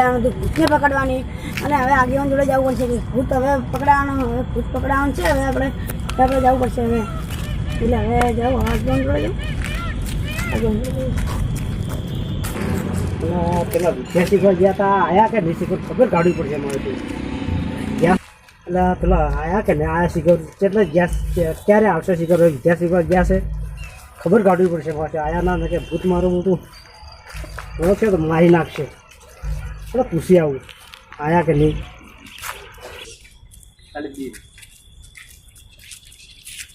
જવાનું હતું ભૂતને પકડવાની. અને હવે આગેવાન જોડે જવું પડશે કે ભૂત હવે પકડાવાનું, હવે ભૂત પકડાવાનું છે, હવે આપણે આપણે જવું પડશે હવે. એટલે હવે જાઉં હસબન્ડ જોડે જાઉં. પેલા વિદ્યાર્થી ઘર ગયા હતા, આયા કે નહીં ખબર કાઢવી પડશે મારે એટલે પેલા આયા કે આયા શીખર એટલે ગેસ ક્યારે આવશે શીખર વિદ્યાર્થી ગયા છે? ખબર કાઢવી પડશે આયા ના કે ભૂત મારું મોટું છે તો મારી નાખશે. એટલે પૂછી આવું આયા કે નહીં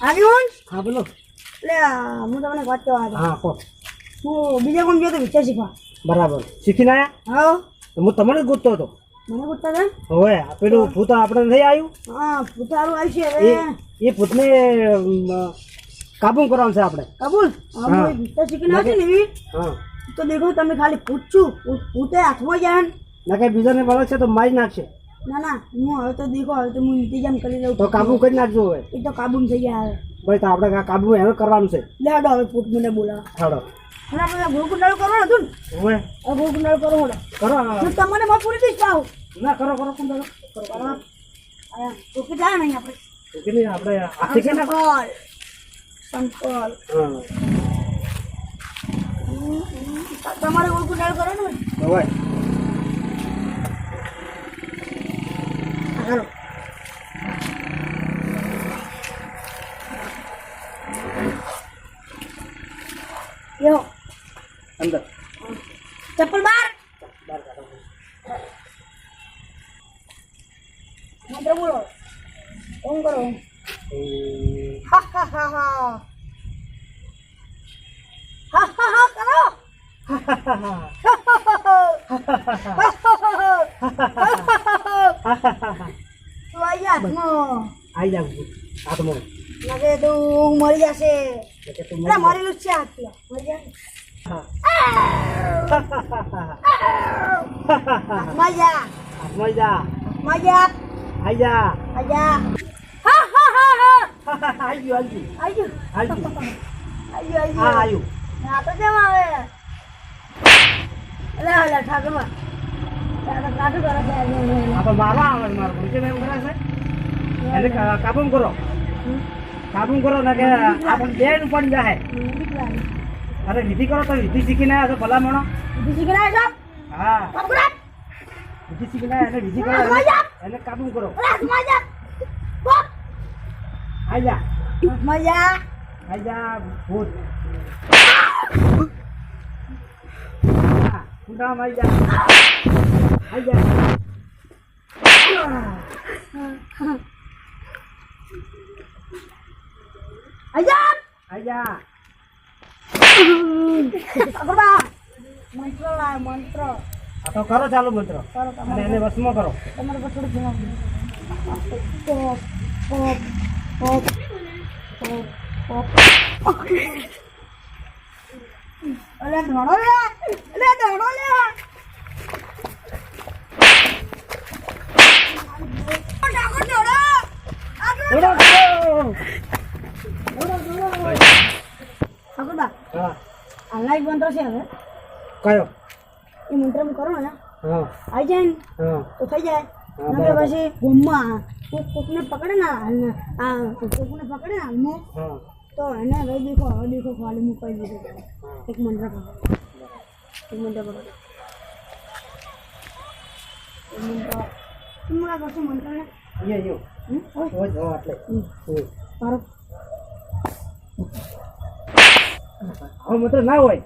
આગેવાન હા બોલો એટલે હું તમને વાત કહેવા હતો હા કહો હું બીજા કોણ ગયો તો વિચાર શીખવા બરાબર શીખીને આયા હા હું તમને જ ગોતતો હતો મને હતા હવે પેલું ભૂત આપણે નહીં આવ્યું હા ભૂત સારું આવી છે એ હવે એ ભૂતને કાબુ કરવાનું છે આપણે કબૂલ. વિચાર શીખીને આવે ને એવી હા તો દેખો તમે ખાલી પૂછશું પૂતે હાથમાં જાય ને કઈ બીજાને બળદ છે તો મારી નાખશે. ના ના હું હવે તો દેખો હવે તો હું ઇંતજામ કરી દઉં તો કાબુ કરી નાખજો હવે. એ તો કાબુ થઈ ગયા હવે. ભાઈ તો આપણે કાબુ એને કરવાનું છે. લે હડો હવે પૂત મને બોલાવો. હાડો. અને આપણે ગોળકુંડાળું કરવાનું હતું ને? હવે? હવે કરો હોડો કરો. હું તમને માં પૂરી દઈશ પાવ ના કરો કરો કુંડળ કરો? કરો ઓકે જાય નહીં આપણે. ઓકે નહીં આપણે આથી કે ના કોલ સંકોલ. તમારે ગોળકુંડાળું કરો ને હવે. હા, હાલો યો અંદર ચપ્પલ બાર બહાર કાઢો. મંત્ર બોલો ઓમ કરો ઓમ. હમ. હા હા હા હા હા હા હા આઈ જાવ હાથમાં લાગે તો ઊંઘ મરી જશે એટલે મરેલું જ છે હાથમાં મરી જાય જા. હાથમાં જા હાથમાં જા હાથમાં જા આઈ જા આ જા હા હા હા હા ગયું આઈ ગયું આઈ ગયું આઈ હા ગયું ના તો કેમ આવે એટલે એટલે ઠાકરમાં કાઠું કરે છે આજે એને. આ તો મારવા આવે મારો ભૂત એમ કરે છે એને કા- કાબુ કરો કાબુ કરો ને કે આપણે બેન પડી જાય. અરે વિધિ કરો તો વિધિ શીખીને આવ્યા છો ભલા માણો બીજું શીખી ના છો? હા. વિધિ શીખીને આવ્યા એને વિધિ કરો હાથમાં એને- જા. એને કાબુ કરો ઓલા હાથમાં જા. પક. આઈ જા હાથમાં જા. આઈ જા ભૂત હા, કુંડામાં આઈ જા આઈ જા આઈ જા. આઈ જા પકડો. મંત્ર લાય, મંત્ર. આ તો કરો ચાલુ મંત્ર કરો અને એને વશમાં કરો તમારે પર થોડું ધ્યાન આપજો. પોપ, પોપ, પોપ, પોપ, પોપ. અલે ધોળો લે અલે ધોળો લે આના એક મંત્ર છે હવે. કયો? એ મંત્ર હું કરું ને. હા. આવી જાય ને હા. તો થઈ જાય. હા, નકર બરાબર. પછી ગોમમાં કોક કોકને પકડે ને હાલને આ કોકને પકડે ને હાલમાં હા. તો એને હવે દેખો હવે દેખો ખાલી મુકાઈ દીધો એક મંત્ર પકડો એક મંત્ર પકડો એક મંત્ર. તું મને કરશો મંત્ર ને યો યો હમ? ઓય. જો જો આટલે હમ. હમ. તારો આવો મંત્ર ના હોય.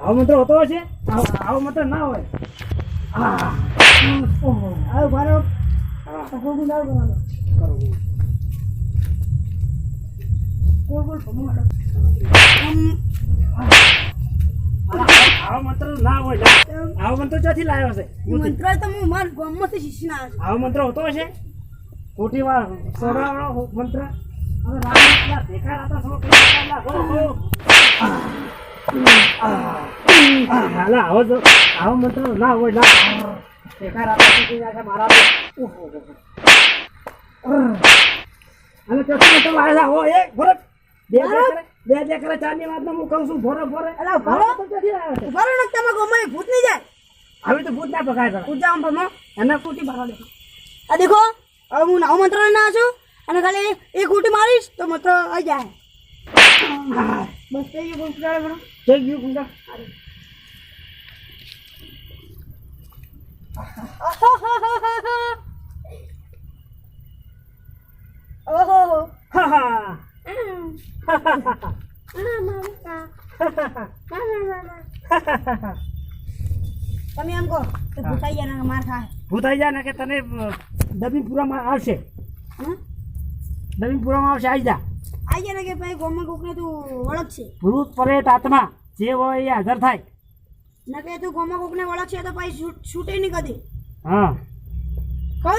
આવો મંત્ર હોતો હશે આવો મંત્ર ના હોય. આવો. મંત્ર ના હોય. ના. આવો મંત્ર ક્યાંથી લાવ્યો છે મંત્ર તો હું મારા ગામમાંથી આવ્યો આવો મંત્ર હોતો હશે ખોટી વાર સોડાવાળો મંત્ર. હવે રામ આવો તો આવો મંત્ર ના હોય ના સુધી આખા મારા. અને ચોથો મંત્ર લાવ્યા હો એક ભરત બે બે બે કરે ચારની વાતમાં હું કહું છું ભોરે ભોરે અલા, ભરો. રહો ને તમે ગામમાં ભૂત નહીં જાય આવી તો ભૂત ના પકાય કરે પૂજા ભમો એને કુટી મારવા દેખો આ હવે હું નવ મંત્ર ના છું અને ખાલી એક ઉટી મારીશ તો મંત્ર આવી જાય બસ થઈ ગયું ચાલે બરો જઈ ગયું કુંડા ઓહો હા હા તમે એમ કહો કે ભૂતાઈ ગયા માર ખાય. ભૂતાઈ જાય ને કે તને દબીપુરામાં આવશે. હં? દબીપુરામાં આવશે આવી જા. આજે ને કે ભાઈ ગોમાં કોકને તું ઓળખશે ભૂત પરેત આત્મા જે હોય એ હાજર થાય. ને કે તું ગોમાં કોકને ઓળખશે તો પછી છૂટે નહીં કદી. હા. કહો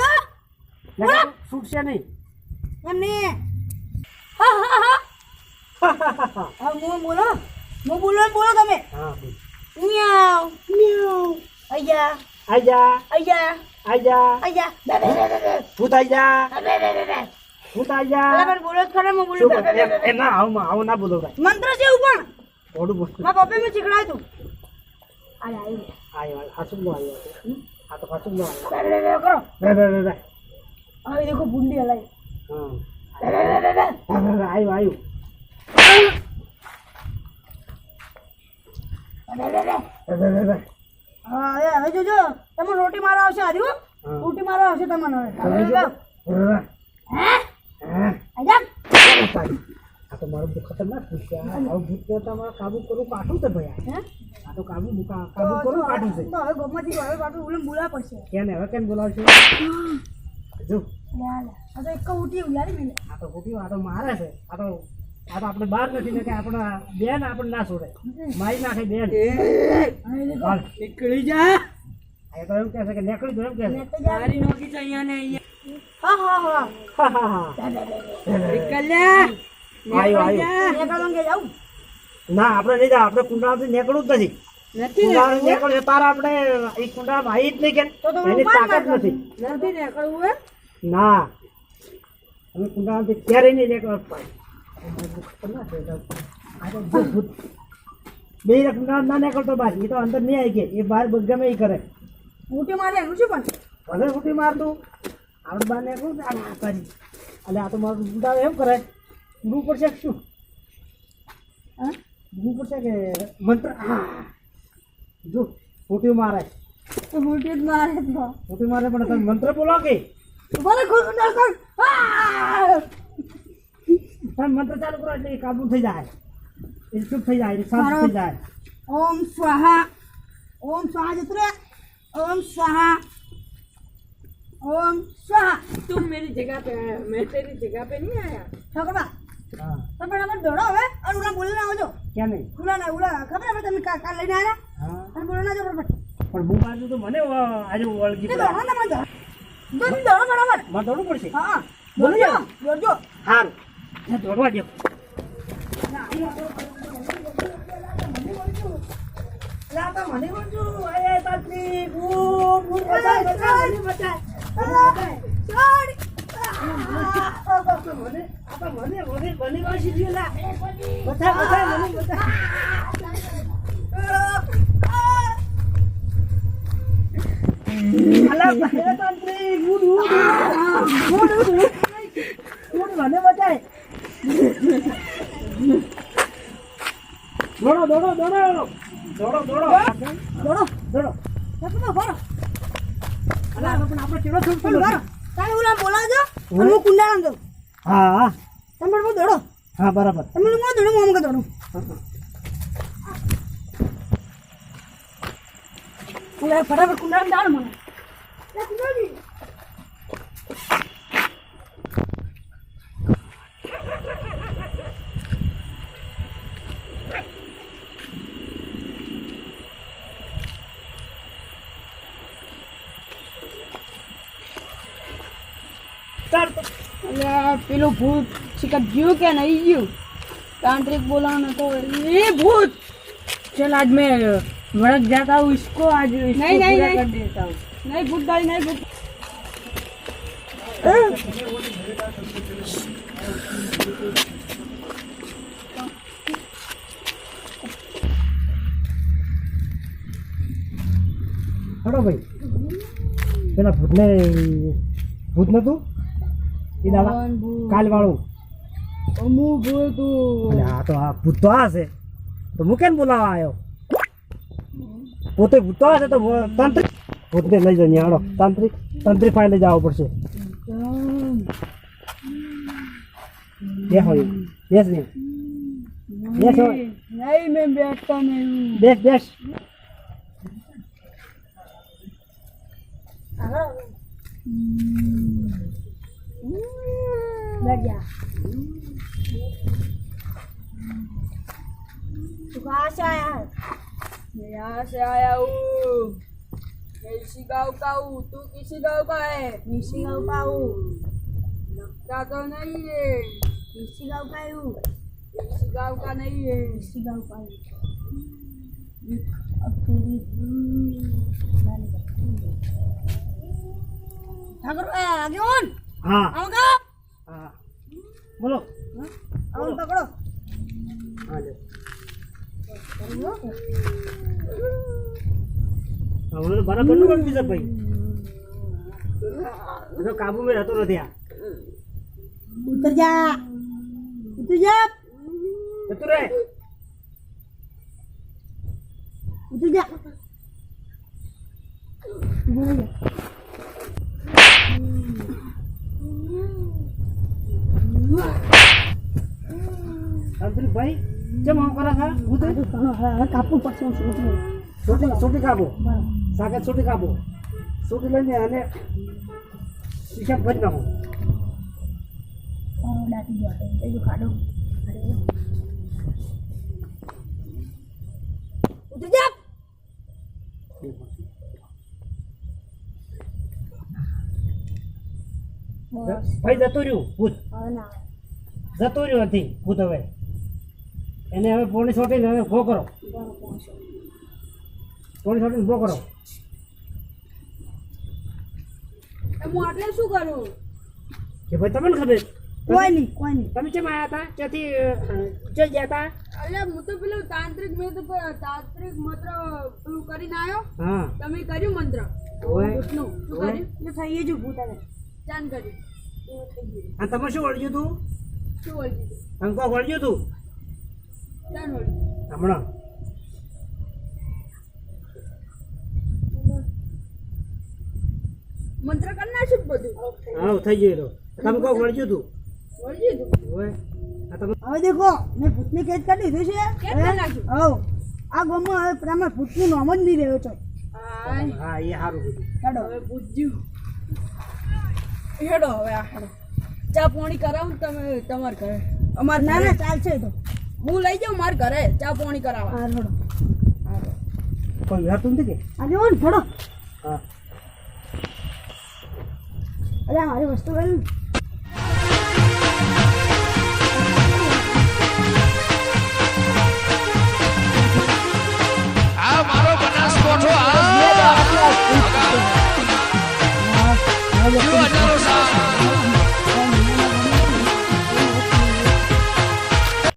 છૂટશે નહીં. એમ નહીં. હા હા હા હા. બોલો. હું બોલો બોલો તમે. હા મ્યાઉ મ્યાઉ અયા અયા અયા અયા અયા ભૂત અયા જા બે બે બે બે ભૂત આઈ અલા જા પણ બોલો ખરા હું બોલું. એમ ના આવું માં- આવું ના બોલો ભાઈ મંત્ર છે પણ થોડું બોલ મારા પપ્પે મેં શીખડાયું તું આય આય આયો હાસું નો આવ્યો આ તો હાસું નો બે બે બે કરો બે બે બે બે હવે દેખો બુંડી હલાઈ હા હા, હા, હા, બે બે બે બે બે હા હવે હવે જોજો તમે રોટી મારો આવશે આદિ રોટી મારો આવશે તમને હવે તમે હવે જો. જાઓ. હા, હે હા. આજા સારી. આ તો મારું બહુ ખતરનાક પૂછ્યા છે આવું ભૂત તો તમારે કાબુ કરવું કાઠું છે ભાઈ હે? આ તો કાબુ કાબુ કરવું કાઠું છે. તો હવે ગમતી હવે પાછું ઉલમ બોલાવા પડશે. કેને હવે કેમ બોલાવશે? જો. આ તો એક ઉઠી ઉલાડી મેલે. આ તો ઉઠી આ તો મારે છે. આ તો આ તો આપણે બહાર નથી ને કે આપણા બેન આપણને ના છોડે. મારી નાખે બેન. નીકળી જા. એ તો એમ કહે છે કે નીકળી જો એમ કહે છે. જારી નોકી છે અહીંયા ને અહીંયા. હા હા હા. હા, હા, હા. આવ્યો આવ્યો ના આપણે નહીં જાવ આપણે કુંડાળાથી નીકળવું જ નથી. કુંડાળાથી નીકળવું તારા આપણે એ કુંડાળામાં આવી જ નહીં કે એની તાકાત નથી. નથી નીકળવું હે? ના. અમે કુંડાળાથી ક્યારેય નહીં નીકળવા. બે કુંડાળા ના નીકળતો બહાર એ તો અંદર નહીં આવી ગયા. એ બહાર ગમે એ કરે. મોટી મારે એનું છે પણ? ભલે ઉઠી મારતું. આપણે બહાર નીકળું ને આ કરી. એટલે આ તો મારું કુંડાળો એમ કરે ઊંડું પડશે કે શું હા ઊંડું પડશે કે મંત્ર હા જો ફૂટ્યું મારે તો મોટી જ મારે તો ફૂટી મારે પણ તમે મંત્ર બોલો કે બરે ખોલ ના કર આ! તમે મંત્ર ચાલુ કરો એટલે એ કાબુ થઈ જાય એ ચૂપ થઈ જાય એ શાંત મારો- થઈ જાય ઓમ સ્વાહા ઓમ સ્વાહા જતું રે ઓમ સ્વાહા ओम स्वाहा तुम मेरी जगह पे आया मैं तेरी जगह पे नहीं आया ઠોકરા તો પણ અમાર દોડો હવે. અને ઉલા બોલી ના આવજો. નહીં? ઉલા ના ઉલા ખબર હવે તમે કા કા લઈને આવ્યા હા. અને બોલો ના જો પણ પણ હું બાજુ તો મને આજે તે પડે દોડો ના મને દોડો દોડો બરાબર મારે દોડવું પડશે? હા બોલજો દોડજો એ દોડવા દો લા તો મને વળજો આય તાત્રી ગુડ ગુડ બચાય બચાય બચાય છોડ. દોડો દોડો દોડો દોડો દોડો દોડો દોડો આ તો પણ આપણે હું કુંડાળા દઉં હા હા. તમે હું દોડો હા બરાબર. તમે હું દોડું હું અમકે દોડું ફટાફટ કુંડાળા દાળ મને. પેલું ભૂત શિકટ ગયું કે નહીં ગયું? તાંત્રિક બોલાવાનો તો એ ભૂત! ચલ આજ મેં વળક જાતા હું ઇસકો આજ નહીં નહીં નહીં. દેતા હું નહીં ભૂત ભાઈ નહીં ભૂત. હડો ભાઈ. પેલા ભૂતને ભૂત નતું? એ દાદા? કાલ વાળું તું. અને આ તો આ ભૂત તો આ છે. તો હું કેમ બોલાવા આવ્યો પોતે ભૂત તો આ છે તો તાંત્રિક. ભૂતને લઈ જાય હાલો તાંત્રિક તાંત્રિક પાસે લઈ જવો પડશે? બેસ હોય બેસ ને. બેસ હોય નહીં મેં બેઠતો નહીં બેસ બેસ. बैठ Gajah. Bahasa ya. Bahasa ya. Isi kau kau. Isi kau kau. Eh. Isi kau kau. Eh. Isi kau kau. Isi kau kau. Eh. બોલો. આમ પકડો. હમણાં બરાબરનું પણ ભાઈ? કાબુ મેં રહેતો નથી આ. ઉતર જા. ઉતર જા. ભાઈ કેમ આમ કરે છે? ભૂત કાપવું પડશે હું કરું? છોટી છોટી કાપો. સાકે છોટી કાપો. છોટી લઈને અને શીશા ભરી નાખો. ભાઈ જતું રહ્યું. ભૂત. જતું રહ્યું નથી. ભૂત હવે. એને હવે પોણી છોટીને હવે ફો કરો. પોણી છોટીને ફો કરો. હું આટલે શું કરું? કે ભાઈ તમને ખબર? કોઈ નહીં કોઈ નહીં. તમે કેમ આવ્યા હતા? ત્યાંથી ચલ ગયા હતા? અરે હું તો પેલું તાંત્રિક મેં તો તાંત્રિક મંત્ર પેલું કરીને આવ્યો હા. તમે કર્યું મંત્ર? ભૂતનું શું. કર્યું? એટલે થઈએ જો ભૂત આવે ચાન કર્યું. અને તમે શું વળગ્યું હતું શું વળ્યું દીધું તમે કોઈ વળગ્યું હતું હમણાં. મંત્ર કરી નાખ્યું બધું. હા થઈ ગયું તો. તમે કહો વળગ્યું તું બોલી તું હવે દેખો મેં ભૂતની કેદ કરી દીધું છે. હવ આ ગામમાં હવે તમારે ભૂતનું નામ જ નહીં રહ્યો છો. હા એ સારું બધું. ચાલો હવે પૂછ્યું હેડો હવે આ ચા પાણી કરાવું તમે તમારે ઘરે. અમારે ના ના ચાલશે તો. હું લઈ જાઉં માર ઘરે. ચા પાણી કરાવવા. હા રડો કોઈ યાર તું કે? આજે ઓન રડો હા. અરે મારી વસ્તુ લઈ You're a.